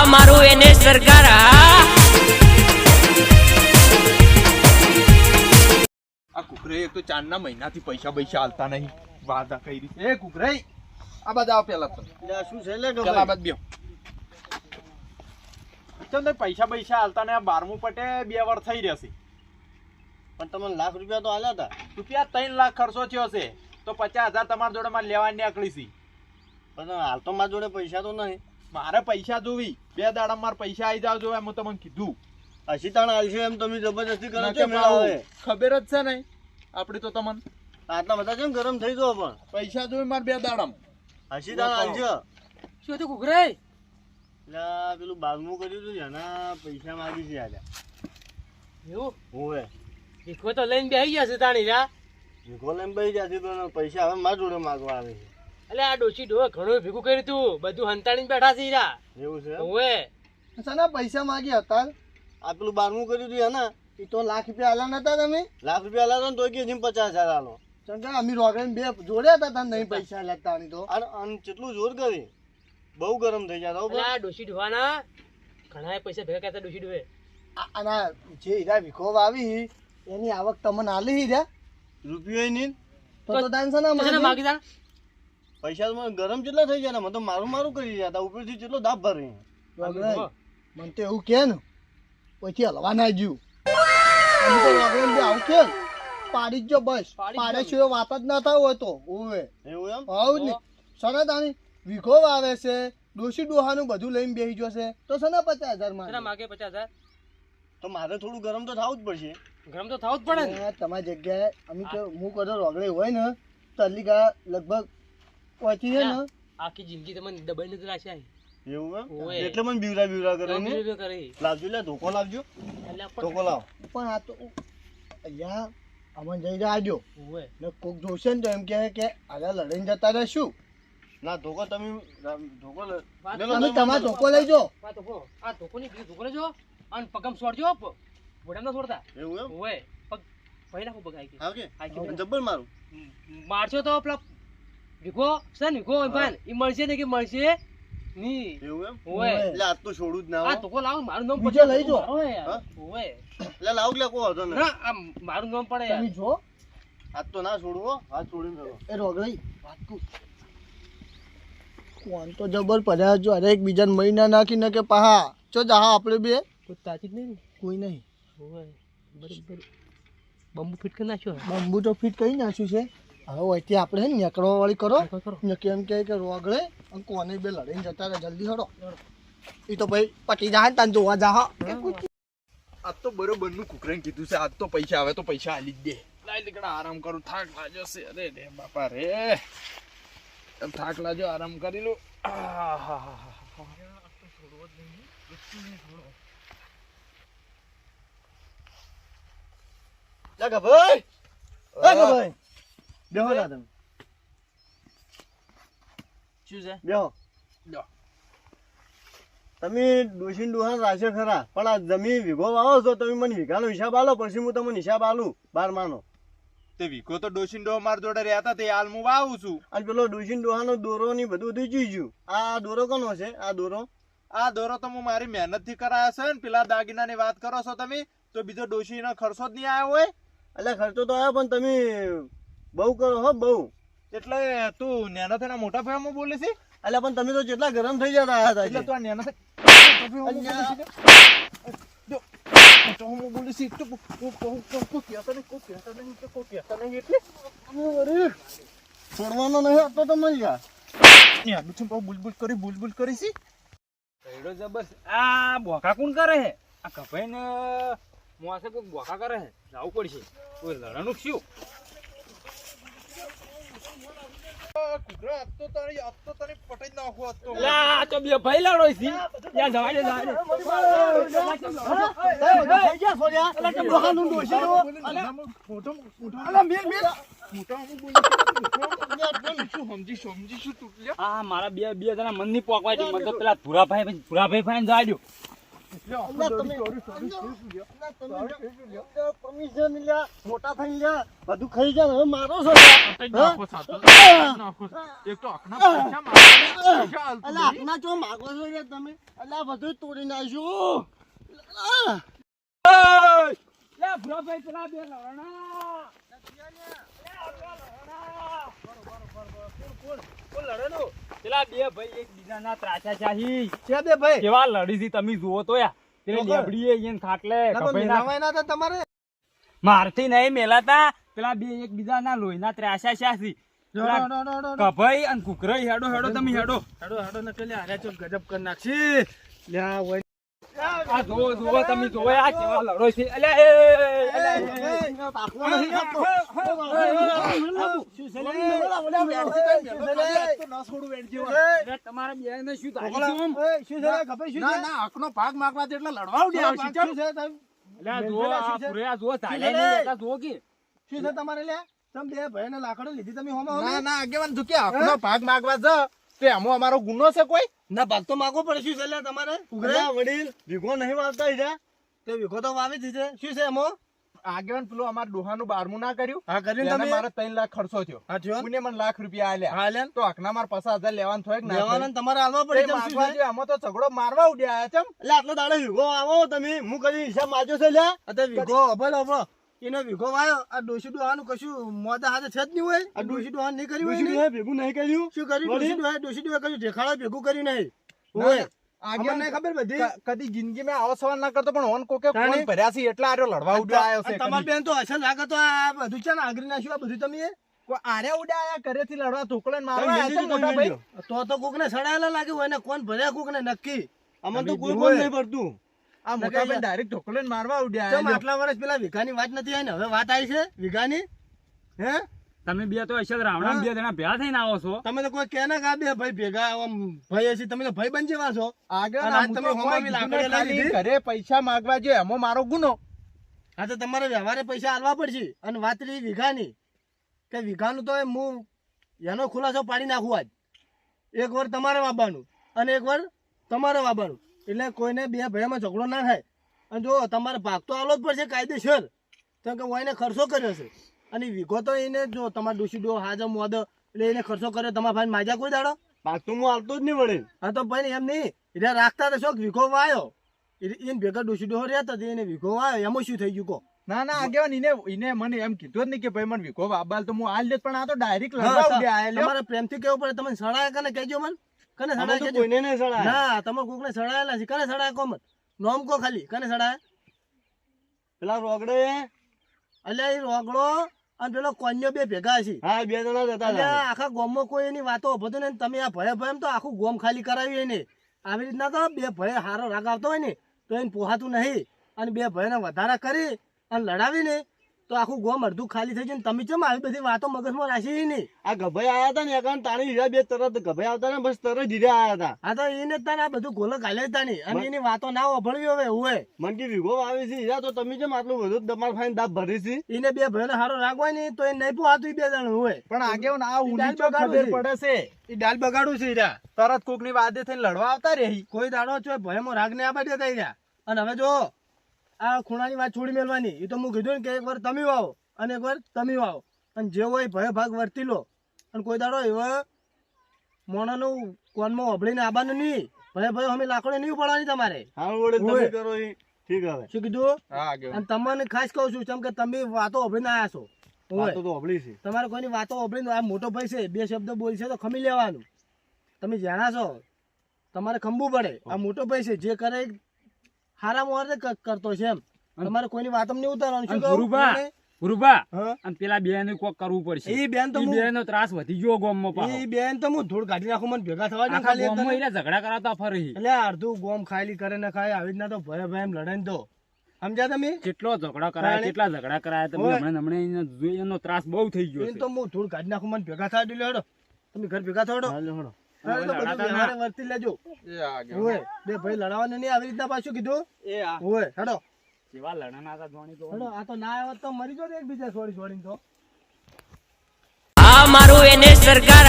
હા મારું એને સરકાર હા. આ કુકરે એક તો ચાંદના મહિનાથી પૈસા પૈસા હાલતા નહીં. વાદા રીતે એ કુકરે આ બધા આવો પેલા તો શું છે લે પેલા બાદ પૈસા પૈસા હાલતા ને આ બારમું પટે બે વાર થઈ રહેશે. પણ તમને લાખ રૂપિયા તો આલ્યા હતા. રૂપિયા ત્રણ લાખ ખર્ચો થયો છે. તો પચાસ હજાર તમારા જોડે માં લેવાની નીકળી છે. પણ હાલ તો મારા જોડે પૈસા તો નહીં. મારે પૈસા જોવી. બે દાડા મારે પૈસા આવી જાવ જોવે હું તમને કીધું. હસી તાણ આવશે એમ તમે જબરજસ્તી કરો છો ખબર જ છે ને. આપડી તો તમને આટલા બધા કેમ ગરમ થઈ ગયો પણ? પૈસા જોવી મારે બે દાડામાં. હસી તાણ આવશે શું તો કુકરે એટલે પેલું બાગમું કર્યું હતું એના પૈસા માગી છે આજે. એવું? હોવે. ભીખો તો લઈને બેસી ગયા છે તાણી રા ભીખો લઈને બેસી છે તો પૈસા હવે મારા જોડે માગવા આવે છે. એટલે આ ડોશી ડોહે ઘણું ભેગું કર્યું તું. બધું હંતાણી બેઠા છે રા એવું છે ઓએ સના પૈસા માગ્યા હતા? આ પેલું બારમું કર્યું હતું એના? એ તો લાખ રૂપિયા આલા નતા તમે? લાખ રૂપિયા આલા તો કે જેમ પચાસ હજાર આલો. ચંકા અમે રોગણ બે જોડ્યા હતા તને નહીં પૈસા લેતા આની તો. અને કેટલું જોર કરી? બહુ ગરમ થઈ જતા આ ડોશી ડોહાના ઘણા પૈસા ભેગા કરતા ડોશી ડોહે. આના જે હીરા વિખો વાવી એની આવક તમને આલી હીરા? રૂપિયો નહીં. તો તો દાન સના. માગી? તાણ પૈસા તો મને ગરમ કેટલા થઈ ગયા ને મને તો મારું મારું કરી ગયા હતા ઉપરથી કેટલો દાબ ભરી. મને તો એવું કે ને પછી હલવા ના જ્યું બે આવું કે પાડી જ બસ. પાડી. છે વાત જ ના થાય હોય તો. ઓવે એવું એમ? હાઉ ને. સના તાણી વિખો વાવે છે ડોશી ડોહાનું બધું લઈને બેસી જશે તો સના પચાસ હજારમાં માગે પચાસ હજાર? તો મારે થોડું ગરમ તો થવું જ પડશે. ગરમ તો થવું જ પડે ને. તમારી જગ્યાએ અમે તો હું કદો રોગડે હોય ને તો અલી લગભગ પહોંચી છે ને? આખી જિંદગી તમને દબાઈ નથી રાખશે. એવું. એમ? એટલે મને બીવરા બીવરા કરે ને? લાવજો લે ધોકો લાવજો. ધોકો લાવ. પણ આ તો અહીંયા અમન જઈ જાજો ને કોક જોશે ને તો એમ કહે કે આગળ લડીને જતા રહેશું. ના ધોકો તમે ધોકો તમે તમારો ધોકો લઈ જો આ ધોકો આ ધોકોની બીજી ધોકો લેજો. અને પગમ છોડજો ઘોડા ના છોડતા એવું એમ? હોય પગ ભાઈ નાખો પગ આઈ કે? જબ્બર મારું. મારશો તો પેલા ભીખો? છે ને ભીખો? ભાઈ ઈ મળશે ને કે મળશે ની. એવું એમ? ઓય એટલે તો છોડું જ ના આ તો કો લાવ મારું નામ બીજો લઈ જો. હા? ઓવે એટલે લાવ લે કો હતો ને ના આ મારું નામ પડે યાર. જો. આ તો ના છોડવો આ છોડીને ફેરો. એ રોગળી વાત તું કોણ તો જબર પડ્યા જો. અરે એક બીજાને મહિના નાખી નાખે પાહા. ચો જા આપણે બે. કોઈ તાજી નહીં કોઈ નહીં. ઓય બરાબર. બંબુ ફિટ કરી નાખ્યો. બંબુ તો ફિટ કરી નાખ્યું છે. હવે વહીથી આપણે નીકળવા વાળી કરો. કેમ કે અને કોને બે લડીને જતા રહે જલ્દી હડો. એ તો ભાઈ પટી જાય તને જોવા જા આજ તો બરોબરનું કુકરે કીધું છે આજ તો પૈસા આવે તો પૈસા આલી જ દે. લાઈ નીકળા આરામ કરું. થાક લાજો છે. અરે રે બાપા રે. થાક લાજો આરામ કરી લો. આહાહાહા. જા ભાઈ. એ ભાઈ. બેહો ના તમે શું છે બેહો તમે ડોશીન ડોહાન રાશે ખરા પણ આ જમીન વીઘો વાવો છો તમે મને વીઘાનો હિસાબ આલો પછી હું તમને હિસાબ આલું બાર માનો તે વીકો તો ડોશીન ડો માર જોડે રહેતા તે હાલ હું વાવું છું અને પેલો ડોશીન ડોહાનો દોરો ની બધું જોઈ ગયું આ દોરો કોનો છે આ દોરો આ દોરો તો હું મારી મહેનતથી કરાયા છે ને પેલા દાગીનાની વાત કરો છો તમે તો બીજો ડોશીનો ખર્ચો જ નહીં આવ્યો હોય એટલે ખર્ચો તો આવ્યો પણ તમે બહુ કરો હો બહુ. એટલે તું નેનો થઈને મોટા ફેમમાં બોલે છે? એટલે પણ તમે તો જેટલા ગરમ થઈ જતા હતા એટલે તું આ નેનો છોડવાનો નહીં બુલબુલ કરી બુલબુલ કરી છે કઈડો જબર આ બોખા કોણ કરે હે? આ કપાઈ ને મોસે કોઈ બોખા કરે હે? જવું પડશે. કોઈ લડાનું શું? કુકરો તો તારી આજ તો તારી પટાઈ નાખો તો લા તો ભાઈ લડો છે થઈ ગયા મોટો અલા, મારા બે બે જણા મનની પોકવા છે મને તો પેલા ભૂરાભાઈ ભૂરાભાઈ ફાઈન જવા દો મોટા થઈ લ્યા. બધું ખાઈ ગયા હવે મારો છો આખના ચો માગો છો તમે? અલ્યા બધું તોડી નાખ્યું. પેલા બે પેલા બે ભાઈ એકબીજાના ત્રાચા ચાહી. છે બે ભાઈ. કેવા લડી છે તમે જુઓ તો યા પેલી લેબડીએ ઈયન ખાટલે ના તો કપાઈના- મેલાવાય ના હતા તમારે. મારથી નહીં મેલાતા. પેલા બે એકબીજાના લોહીના ત્રાસા ચાહી. કભાઈ અને કુકરાઈ હેડો હેડો તમે હેડો. હેડો. હેડો ને હારે ચો ગજબ કરી નાખશી. લ્યા ના ના એટલે લડવા ઉડે છે તમે? જુઓ આ? પૂરે છે તમારે લે તમે બે ભાઈને લાકડો લીધી તમે હોમાં? ના ના આગેવાન તું કે ભાગ માગવા જ તે આમાં અમારો ગુનો છે કોઈ? ના ભાગ તો માગવો પડે. શું છે લે તમારે? અલ્યા, વડીલ વીઘો નહીં વાવતા હીરા તે વીઘો તો વાવી દીધે શું છે એમાં આગેવાન પેલું અમાર ડોહાનું બારમું ના કર્યું? હા કર્યું તમે? મારે ત્રણ લાખ ખર્ચો થયો. હા થયો મને મને લાખ રૂપિયા આલ્યા. હા લે તો આખના માર પચાસ હજાર લેવાનું થોય ના લેવાનું તમારે આલવા પડે માગવા છે? આમાં તો ઝઘડો મારવા ઉડ્યા ચમ એટલે આટલો દાડો વીઘો આવો તમે. હું કદી હિસાબ માજો છે લ્યા? અત્યારે વીઘો અભલ અભલો. એને વીઘો વાયો. આ ડોસી ડોહાનું કશું મોદા હાથે છે જ નહીં હોય. આ ડોસી ડોહા નહીં કર્યું ડોસી ડોહા ભેગું નહીં કર્યું? શું કર્યું? ડોસી ડોહા ડોસી ડોહા કર્યું દેખાડો ભેગું કર્યું નહીં. હોય. આગળ નહીં ખબર બધી? કદી જિંદગીમાં આવો સવાલ ના કરતો પણ ઓન કોકે કોણ ભર્યા છે એટલા આર્યો લડવા ઉડ્યો આવ્યો છે અને બેન તો અસલ લાગે તો આ બધું છે ને આગરી નાખ્યું આ બધું તમે? આર્યા ઉડ્યા આયા ઘરેથી લડવા ઢોકળે ને મારવા મોટા ભાઈ? તો તો કોકને સડાયેલા લાગ્યું હોય ને કોણ ભર્યા કોકને નક્કી? અમને તો કોઈ કોણ. નહીં પડતું આ મોટા ભાઈ ડાયરેક્ટ ઢોકળે મારવા ઉડ્યા આટલા વર્ષ પેલા વિઘાની વાત નથી આવી ને? હવે વાત આવી છે વિઘાની? હે? તમે બે તો હશે રાવણા બે જણા ભેગા થઈને આવો છો. તમે તો કોઈ કે ના કે બે ભાઈ ભેગા આમ ભાઈ હશે તમે તો ભાઈ બન જેવા છો. આગળ આ તમે તો હોમાં કોઈ બી કીધું લાકડીએ નહીં, લઈ ખાલી ઘરે પૈસા માંગવા જોઈએ એમાં મારો ગુનો. હા તો તમારે વ્યવહારે પૈસા આલવા પડશે. અને વાત રહી વિઘાની કે વિઘાનું તો એમ હું એનો ખુલાસો પાડી નાખું આજ. એક વાર તમારે વાવવાનું અને એક વાર તમારે વાવવાનું એટલે કોઈને બે ભાઈમાં ઝઘડો ના થાય. અને જો તમારે ભાગ તો આલો જ પડશે કાયદેસર. તો કે હું એને ખર્ચો કર્યો છે. અને વિગતો તો એને જો તમારે ડોસી ડો હાજર મોદ એટલે એને ખર્ચો કર્યો તમારા ભાઈ માજા કોઈ દાડો? ભાગ તો હું આવતો જ નહીં વળે. હા તો ભાઈ એમ નહીં. એટલે રાખતા તો શોખ વિઘો વાયો. એને ભેગા ડોસી ડોહો રહેતા એને વિઘો વાયો. એમાં શું થઈ ગયું કહો? ના ના આગેવાન એને એને મને એમ કીધું જ નહીં કે ભાઈ મને વિઘો વાબાલ તો હું આલ દેત પણ આ તો ડાયરેક્ટ લગાવ દે આ આયા તમારે પ્રેમથી કેવું પડે. તમે સડાયા કને કહેજો મન. કને સડાય છે કોઈને નહીં સડાય. ના તમે કોકને સડાયેલા છે. કને સડાય કોમ? નોમ કો ખાલી. કને સડાય? પેલા રોગડે? અલ્યા એ રોગડો અને પેલો કોન્યો બે ભેગા છે. હા બે જણા જતા આખા ગોમમાં કોઈ એની વાતો ભતો ને તમે આ ભય ભય તો આખું ગોમ ખાલી કરાવી એને. આવી રીતના તો બે ભય હારો રાગ આવતો હોય ને તો એને પોહાતું નહીં. અને બે ભયને વધારા કરી અને લડાવીને તો આખું ગોમ અડધું ખાલી થઈ જાય ને તમે ચમ આવી બધી વાતો મગજમાં રાખી નહીં? આ ગભાઈ આવ્યા હતા ને એકાંત તારી હીરા બે તરત ગભાઈ આવતા ને બસ તરત હીરા આવ્યા હતા. હા તો એને તારે આ બધું ગોલો ખાલે હતા ને અને એની વાતો ના ઓભળવી હવે હોય મન કે વિગો આવી છે હીરા તો તમે કેમ આટલું બધું તમારે ફાઈન દાબ ભરી છે? એને બે ભાઈનો હારો રાખવાય ને તો એ નહીં પોહાતું બે જણ હોય પણ આગે આ ઊંડી તો ખબર છે. પડે છે. એ ડાલ બગાડું છે હીરા. તરત કોકની વાદે થઈને લડવા આવતા રહી. કોઈ દાડો છો ભયમાં રાગ ને આપા દેતા ઈરા અને હવે જો આ ખૂણાની વાત છોડી મેળવાની. એ તો હું કીધું ને કે એક વાર તમે વાવો અને એકવાર તમે વાવો અને જે હોય એ ભય ભાગ વર્તી લો. અને કોઈ દાડો એવો મોણાનું કોનમાં ઓભળીને આવવાનું નહીં. ભય ભય અમે લાકડો નહીં ઉપાડવાની તમારે. હા વડે તમે ઓય. કરો ઈ. ઠીક હવે. શું કીધું? અને તમને ખાસ કહું છું કેમ કે તમે વાતો ઓભળીને આવ્યા છો. હોય. વાતો તો અભળી છે. તમારે કોઈની વાતો ઓભળીને આ મોટો ભાઈ છે બે શબ્દ બોલશે તો ખમી લેવાનું. તમે જાણા છો. તમારે ખંભવું પડે. આ મોટો ભાઈ છે જે કરે હારા મોહરે કરતો છે એમ તમારે કોઈની વાત નહીં ઉતારવાનું શું? ગુરુબા? ગુરુબા? અને પેલા બે ને કોક કરવું પડશે એ બેન તો બેન નો ત્રાસ વધી ગયો ગોમમાં પાછો એ બેન તો હું ધૂળ કાઢી નાખું મને ભેગા થવા દે ખાલી ગોમ ગોમમાં ઝઘડા કરાવતા ફરી એટલે અડધું ગોમ ખાલી કરે ને ખાય આવી રીતના તો ભય ભય એમ લડે ને તો સમજ્યા તમે કેટલો ઝઘડા કરાયા? કેટલા ઝઘડા કરાયા તમે હમણાં હમણાં એનો ત્રાસ બહુ થઈ ગયો તો હું ધૂળ કાઢી નાખું મને ભેગા થવા દે હેડો તમે ઘર ભેગા થો હેડો. વર્તી લેજો. એ બે ભાઈ લડાવવાનું નહીં આવી રીતના પાછું કીધું? એ આ. હેડો. જેવા લડના હતા જોણી તો. હેડો આ તો ના આવ્યો તો મરી જો એકબીજા છોડી છોડીને તો. આ મારું એને સરકાર